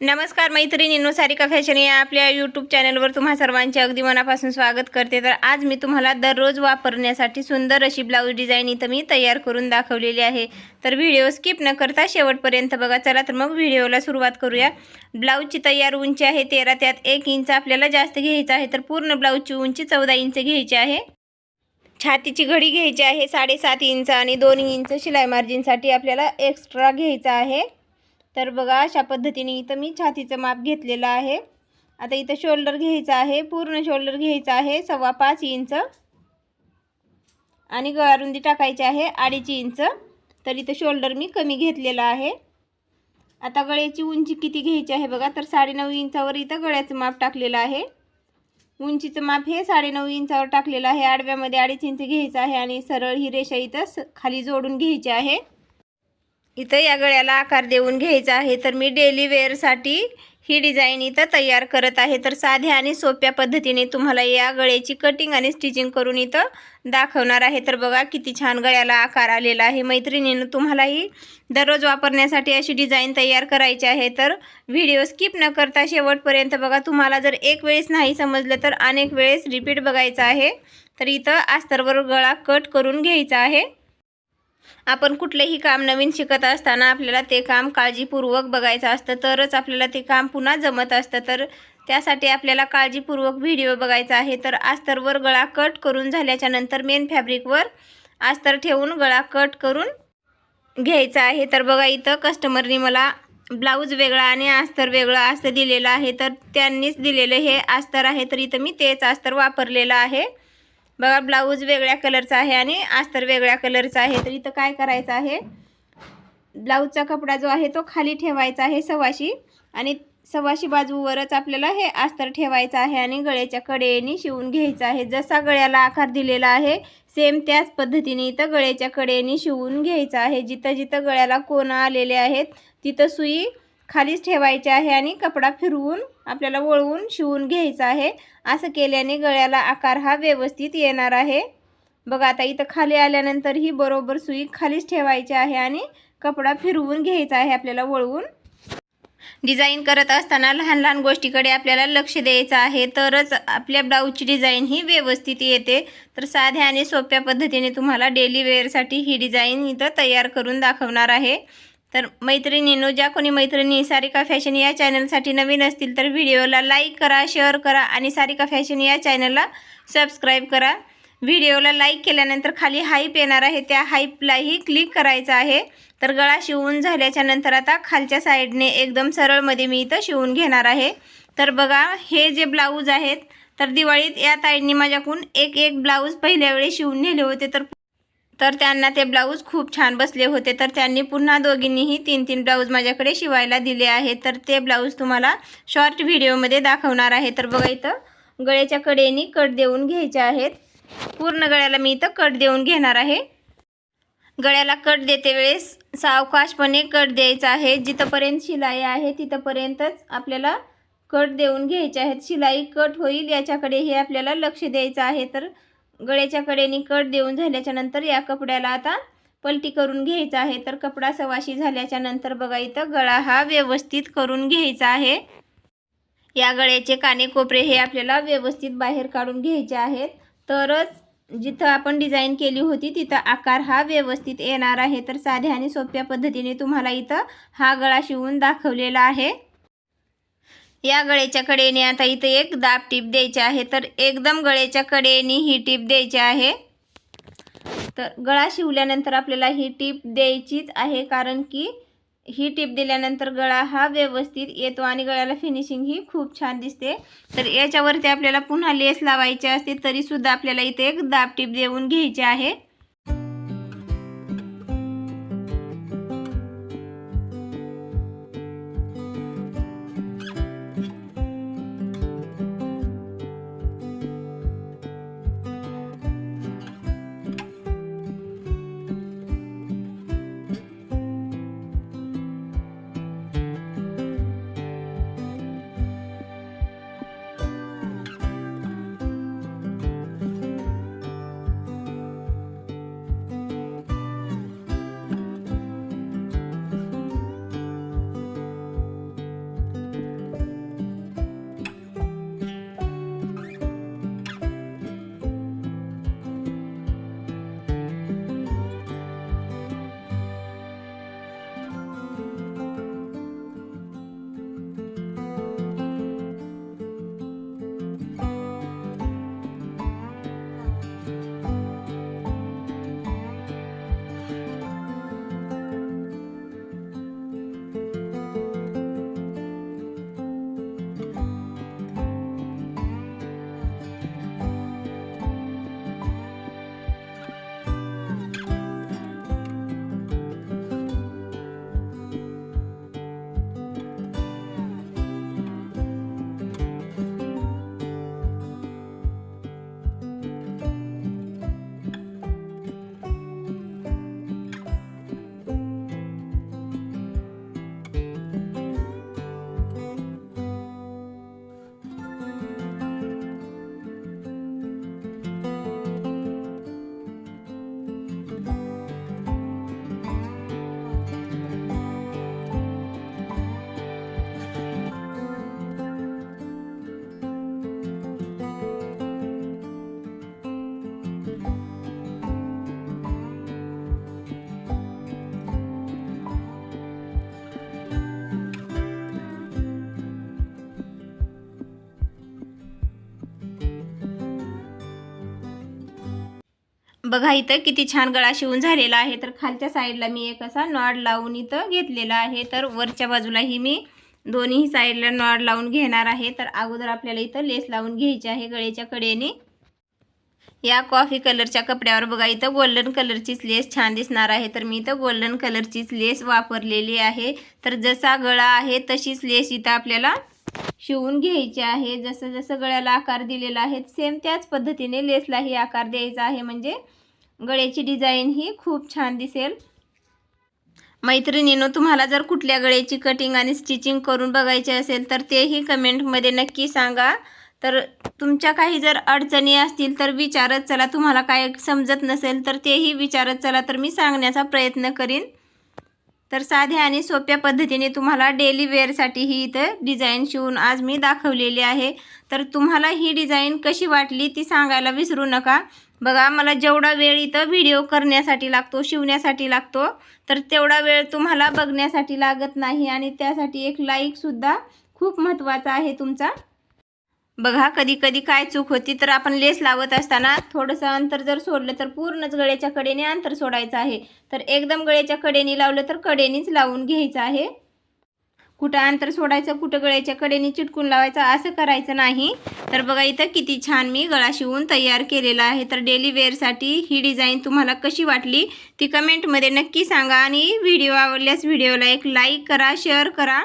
नमस्कार मैत्रिणींनो सारिका फॅशन या आपल्या यूट्यूब चॅनलवर तुम्हा सर्वांचे अगदी मनापासून स्वागत करते. तर आज मी तुम्हाला दररोज वापरण्यासाठी सुंदर अशी ब्लाऊज डिझाईन इथं मी तयार करून दाखवलेली आहे. तर व्हिडिओ स्किप न करता शेवटपर्यंत बघा. चला तर मग व्हिडिओला सुरुवात करूया. ब्लाऊजची तयार उंची आहे तेरा त्यात एक इंच आपल्याला जास्त घ्यायचं आहे. तर पूर्ण ब्लाऊजची उंची चौदा इंच घ्यायची आहे. छातीची घडी घ्यायची आहे साडेसात इंच आणि दोन इंच शिलाई मार्जिनसाठी आपल्याला एक्स्ट्रा घ्यायचा आहे. तर बघा अशा पद्धतीने इथं मी छातीचं माप घेतलेलं आहे. आता इथं शोल्डर घ्यायचं आहे पूर्ण शोल्डर घ्यायचं आहे सव्वा पाच इंच. आणि गळारुंदी टाकायची आहे अडीच इंच. तर इथं शोल्डर मी कमी घेतलेलं आहे. आता गळ्याची उंची किती घ्यायची आहे बघा तर साडेनऊ इंचावर इथं गळ्याचं माप टाकलेलं आहे. उंचीचं माप हे साडेनऊ इंचावर टाकलेलं आहे. आडव्यामध्ये अडीच इंच घ्यायचं आहे आणि सरळ ही रेषा इथं स- खाली जोडून घ्यायची आहे. इथं या गळ्याला आकार देऊन घ्यायचा आहे. तर मी डेली वेअरसाठी ही डिझाईन इथं तयार करत आहे. तर साध्या आणि सोप्या पद्धतीने तुम्हाला या गळ्याची कटिंग आणि स्टिचिंग करून इथं दाखवणार आहे. तर बघा किती छान गळ्याला आकार आलेला आहे. मैत्रिणीनं तुम्हालाही दररोज वापरण्यासाठी अशी डिझाईन तयार करायची आहे. तर व्हिडिओ स्किप न करता शेवटपर्यंत बघा तुम्हाला जर एक वेळेस नाही समजलं तर अनेक वेळेस रिपीट बघायचं आहे. तर इथं अस्तरवर गळा कट करून घ्यायचा आहे. आपण कुठलेही काम नवीन शिकत असताना आपल्याला ते काम काळजीपूर्वक बघायचं असतं तरच आपल्याला ते काम पुन्हा जमत असतं. तर त्यासाठी आपल्याला काळजीपूर्वक व्हिडिओ बघायचा आहे. तर अस्तरवर गळा कट करून झाल्याच्यानंतर मेन फॅब्रिकवर अस्तर ठेवून गळा कट करून घ्यायचा आहे. तर बघा इथं कस्टमरनी मला ब्लाऊज वेगळा आणि अस्तर वेगळं असं दिलेलं आहे. तर त्यांनीच दिलेलं हे अस्तर आहे. तर इथं मी तेच अस्तर वापरलेलं आहे. बघा ब्लाऊज वेगळ्या कलरचा आहे आणि अस्तर वेगळ्या कलरचा आहे. तर इथं काय करायचं आहे? ब्लाऊजचा कपडा जो आहे तो खाली ठेवायचा आहे सव्वाशी आणि सव्वाशी बाजूवरच आपल्याला हे अस्तर ठेवायचं आहे आणि गळ्याच्या कडेने शिवून घ्यायचं आहे. जसा गळ्याला आकार दिलेला आहे सेम त्याच पद्धतीने इथं गळ्याच्या कडेने शिवून घ्यायचं आहे. जिथं जिथं गळ्याला कोण आलेले आहेत तिथं सुई खालीच ठेवायचे आहे आणि कपडा फिरवून आपल्याला वळवून शिवून घ्यायचा आहे. असं केल्याने गळ्याला आकार हा व्यवस्थित येणार आहे. बघा आता इथं खाली आल्यानंतर ही बरोबर सुई खालीच ठेवायची आहे आणि कपडा फिरवून घ्यायचा आहे आपल्याला वळवून. डिझाईन करत असताना लहान लहान गोष्टीकडे आपल्याला लक्ष द्यायचं आहे. तरच आपल्या ब्लाऊजची डिझाईन ही व्यवस्थित येते. तर साध्या आणि सोप्या पद्धतीने तुम्हाला डेली वेअरसाठी ही डिझाईन इथं तयार करून दाखवणार आहे. तर मैत्रिणींनो ज्या कोणी मैत्रिणी सारिका फॅशन या चॅनलसाठी नवीन असतील तर व्हिडिओला लाईक करा शेअर करा आणि सारिका फॅशन या चॅनलला सबस्क्राईब करा. व्हिडिओला लाईक केल्यानंतर खाली हाईप येणार आहे. त्या हाईपलाही क्लिक करायचं आहे. तर गळा शिवून झाल्याच्यानंतर आता खालच्या साईडने एकदम सरळमध्ये मी इथं शिवून घेणार आहे. तर बघा हे जे ब्लाऊज आहेत तर दिवाळीत या ताईंनी माझ्याकडून एक एक ब्लाऊज पहिल्या वेळी शिवून नेले होते. तर तर त्यांना ते ब्लाऊज खूप छान बसले होते. तर त्यांनी पुन्हा दोघींनीही तीन तीन ब्लाऊज माझ्याकडे शिवायला दिले आहे तर ते ब्लाऊज तुम्हाला शॉर्ट व्हिडिओमध्ये दाखवणार आहे. तर बघा इथं गळ्याच्या कडेनी कट देऊन घ्यायचे आहेत. पूर्ण गळ्याला मी इथं कट देऊन घेणार आहे. गळ्याला कट देते वेळेस सावकाशपणे कट द्यायचा आहे. जिथंपर्यंत शिलाई आहे तिथंपर्यंतच आपल्याला कट देऊन घ्यायचे आहेत. शिलाई कट होईल याच्याकडेही आपल्याला लक्ष द्यायचं आहे. तर गळ्याच्या कडेने कट देऊन झाल्याच्यानंतर या कपड्याला आता पलटी करून घ्यायचा आहे. तर कपडा सवाशी झाल्याच्यानंतर बघा इथं गळा हा व्यवस्थित करून घ्यायचा आहे. या गळ्याचे काने कोपरे हे आपल्याला व्यवस्थित बाहेर काढून घ्यायचे आहेत. तरच जिथं आपण डिझाईन केली होती तिथं आकार हा व्यवस्थित येणार आहे. तर साध्या आणि सोप्या पद्धतीने तुम्हाला इथं हा गळा शिवून दाखवलेला आहे. या गळ्याच्या कडेने आता इथं एक दाब टीप द्यायची आहे. तर एकदम गळ्याच्या कडेने ही टीप द्यायची आहे. तर गळा शिवल्यानंतर आपल्याला ही टीप द्यायचीच आहे. कारण की ही टीप दिल्यानंतर गळा हा व्यवस्थित येतो आणि गळ्याला फिनिशिंग ही खूप छान दिसते. तर याच्यावरती आपल्याला पुन्हा लेस लावायची असते तरीसुद्धा आपल्याला इथे एक दाब टीप देऊन घ्यायची आहे. बघा इथं किती छान गळा शिवून झालेला आहे. तर खालच्या साईडला मी एक असा नॉड लावून इथं घेतलेला आहे. तर वरच्या बाजूलाही मी दोन्ही साईडला नॉड लावून घेणार आहे. तर अगोदर आपल्याला इथं लेस लावून घ्यायची आहे गळ्याच्या कडेने. या कॉफी कलरच्या कपड्यावर बघा इथं गोल्डन कलरचीच लेस छान दिसणार आहे. तर मी इथं गोल्डन कलरचीच लेस वापरलेली आहे. तर जसा गळा आहे तशीच लेस इथं आपल्याला शिवून घ्यायची आहे. जसं जसं गळ्याला आकार दिलेला आहे सेम त्याच पद्धतीने लेसलाही आकार द्यायचा आहे. म्हणजे गळ्याची डिझाईन ही खूप छान दिसेल. मैत्रिणीनो तुम्हाला जर कुठल्या गळ्याची कटिंग आणि स्टिचिंग करून बघायचे असेल तर तेही कमेंटमध्ये नक्की सांगा. तर तुमच्या काही जर अडचणी असतील तर विचारत चला. तुम्हाला काय समजत नसेल तर तेही विचारत चला. तर मी सांगण्याचा प्रयत्न करीन. तर साध्या आणि सोप्या पद्धतीने तुम्हाला डेली वेअरसाठी ही इथं डिझाईन शिवून आज मी दाखवलेली आहे. तर तुम्हाला ही डिझाईन कशी वाटली ती सांगायला विसरू नका. बघा मला जेवढा वेळ इथं व्हिडिओ करण्यासाठी लागतो शिवण्यासाठी लागतो तर तेवढा वेळ तुम्हाला बघण्यासाठी लागत नाही आणि त्यासाठी एक लाईकसुद्धा खूप महत्त्वाचा आहे तुमचा. बघा कधी कधी काय चूक होती तर आपण लेस लावत असताना थोडंसं अंतर जर सोडलं तर पूर्णच गळ्याच्या कडेने अंतर सोडायचं आहे. तर एकदम गळ्याच्या कडेने लावलं तर कडेनेच लावून घ्यायचं आहे. कुठं अंतर सोडायचं कुठं गळ्याच्या कडेने चिटकून लावायचं असं करायचं नाही. तर बघा इथं किती छान मी गळा शिवून तयार केलेला आहे. तर डेली वेअरसाठी ही डिझाईन तुम्हाला कशी वाटली ती कमेंटमध्ये नक्की सांगा आणि व्हिडिओ आवडल्यास व्हिडिओला एक लाईक करा शेअर करा.